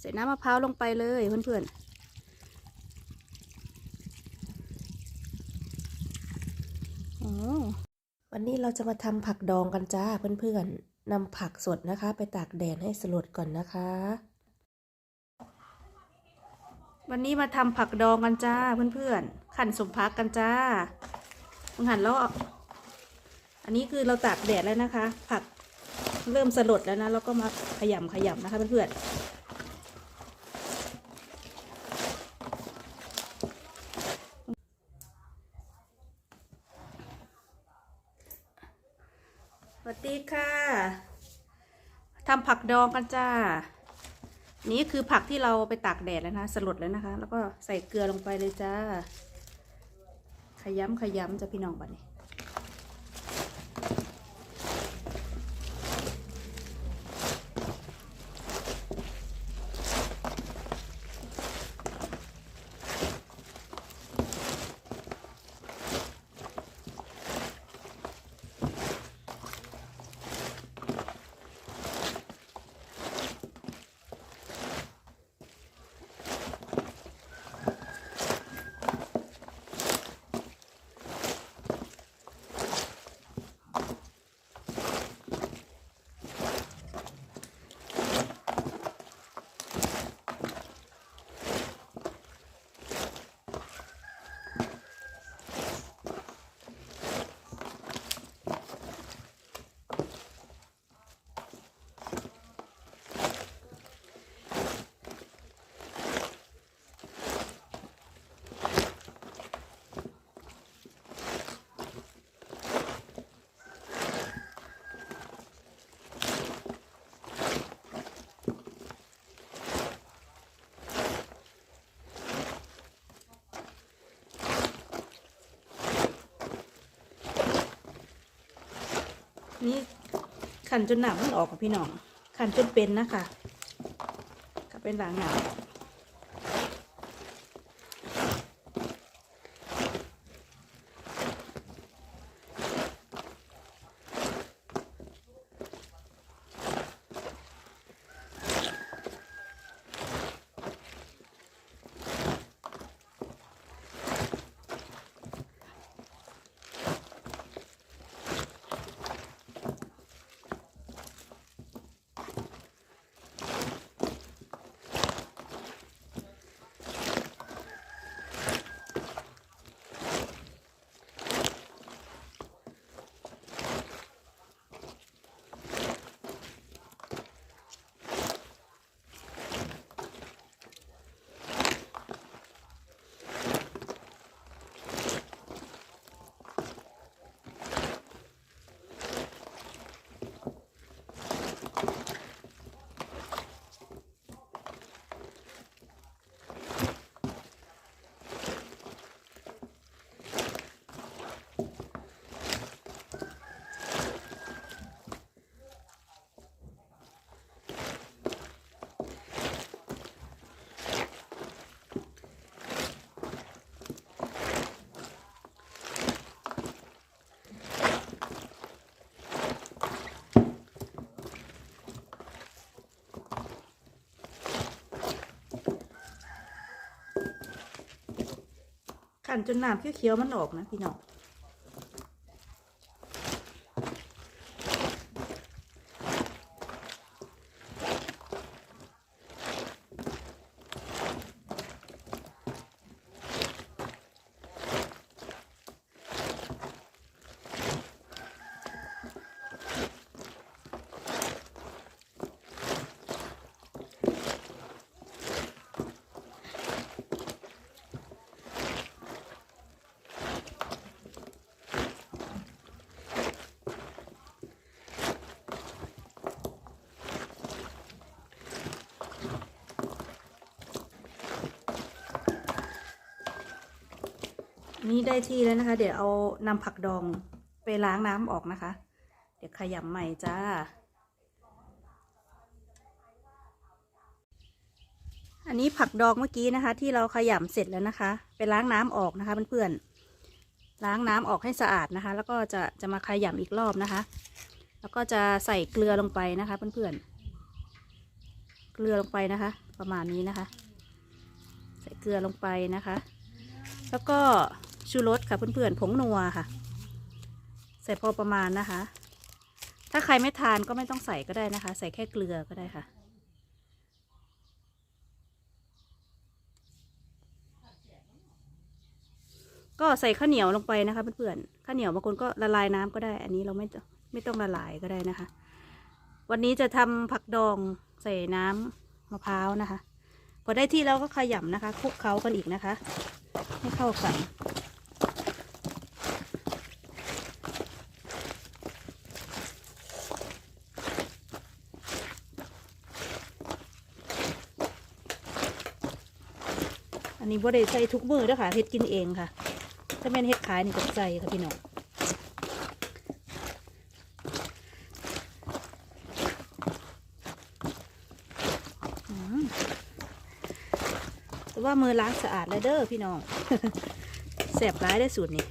ใส่น้ำมะพร้าวลงไปเลยเพื่อนๆโอ้วันนี้เราจะมาทำผักดองกันจ้าเพื่อนๆนำผักสดนะคะ ไปตากแดดให้สลดก่อนนะคะ วันนี้มาทำผักดองกันจ้าเพื่อนๆขันสมพักกันจ้าหันแล้วอาอันนี้คือเราตากแดดแล้วนะคะ ผักเริ่มสลดแล้วนะแล้วก็มาขยำขยำนะคะเพื่อนๆสวัสดีค่ะ ทำผักดองกันจ้า นี่คือผักที่เราไปตากแดดแล้วนะ สลดแล้วนะคะ แล้วก็ใส่เกลือลงไปเลยจ้า ขยำขยำจะพี่น้องบัดนี้ นี่ขันจนหนังมันออกกับพี่น้องขันจนเป็นนะคะก็เป็นหลางหนาว ขันจนน้ำเขียวๆมันออกนะพี่น้อง นี่ได้ที่แล้วนะคะ เดี๋ยวเอานำผักดองไปล้างน้ำออกนะคะ เดี๋ยวขยำใหม่จ้า อันนี้ผักดองเมื่อกี้นะคะ ที่เราขยำเสร็จแล้วนะคะ ไปล้างน้ำออกนะคะเพื่อนๆล้างน้ำออกให้สะอาดนะคะ แล้วก็จะจะมาขยำอีกรอบนะคะ แล้วก็จะใส่เกลือลงไปนะคะเพื่อนๆเกกลือลงไปนะคะ ประมาณนี้นะคะ ใส่เกลือลงไปนะคะแล้วก็ ชูรสค่ะเพื่อนๆผงนัวค่ะ ใส่พอประมาณนะคะ ถ้าใครไม่ทานก็ไม่ต้องใส่ก็ได้นะคะ ใส่แค่เกลือก็ได้ค่ะ ก็ใส่ข้าวเหนียวลงไปนะคะเพื่อนๆข้าวเหนียวบางคนก็ละลายน้ำก็ได้ อันนี้เราไม่ต้องไม่ต้องละลายก็ได้นะคะ วันนี้จะทำผักดองใส่น้ำมะพร้าวนะคะ พอได้ที่แล้วก็ขยำนะคะคลุกเคล้ากันอีกนะคะ ให้เข้ากัน อันนี้บ่ได้ใส่ทุกมือด้อค่ะเฮ็ดกินเองค่ะ ถ้าแม่นเฮ็ดขายนี่ก็ใส่ค่ะพี่น้องแต่ว่ามือล้างสะอาดแล้วเด้อพี่น้องแสบร้ายได้สูตรนี้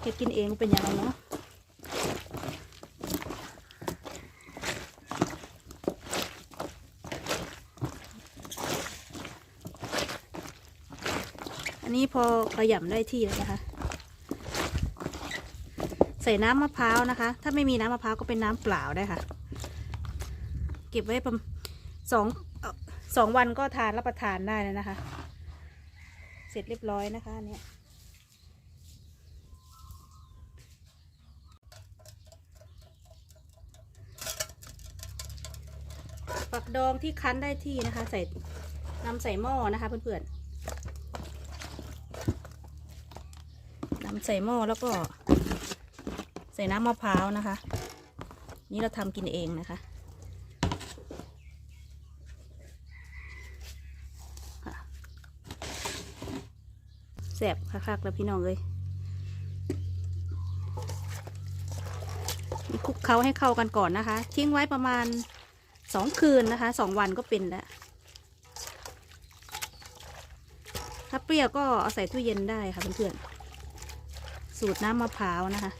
เฮ็ดกินเองเป็นยังไงเนาะ นี้พอขยำได้ที่แล้วนะคะ ใส่น้ำมะพร้าวนะคะ ถ้าไม่มีน้ำมะพร้าวก็เป็นน้ำเปล่าได้ค่ะ เก็บไว้ประมาณสองสองวันก็ทานรับประทานได้แล้วนะคะ เสร็จเรียบร้อยนะคะอันเนี่ยฝักดองที่คั้นได้ที่นะคะ ใส่นำใส่หม้อนะคะเพื่อนๆ นำใส่หม้อแล้วก็ ใส่น้ำมะพร้าวนะคะ นี่เราทำกินเองนะคะค่ะแสบคักๆแล้วพี่น้องเลยคลุกเคล้าให้เข้ากันก่อนนะคะ ทิ้งไว้ประมาณสองคืนนะคะสองวันก็เป็นแล้ว ถ้าเปรี้ยวก็เอาใส่ตู้เย็นได้ค่ะเพื่อนๆ สูตรน้ำมะพร้าวนะคะ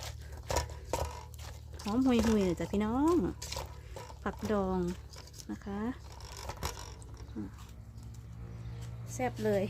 หอมหุยหุยๆจ้ะพี่น้อง ผักดองนะคะ แซ่บเลย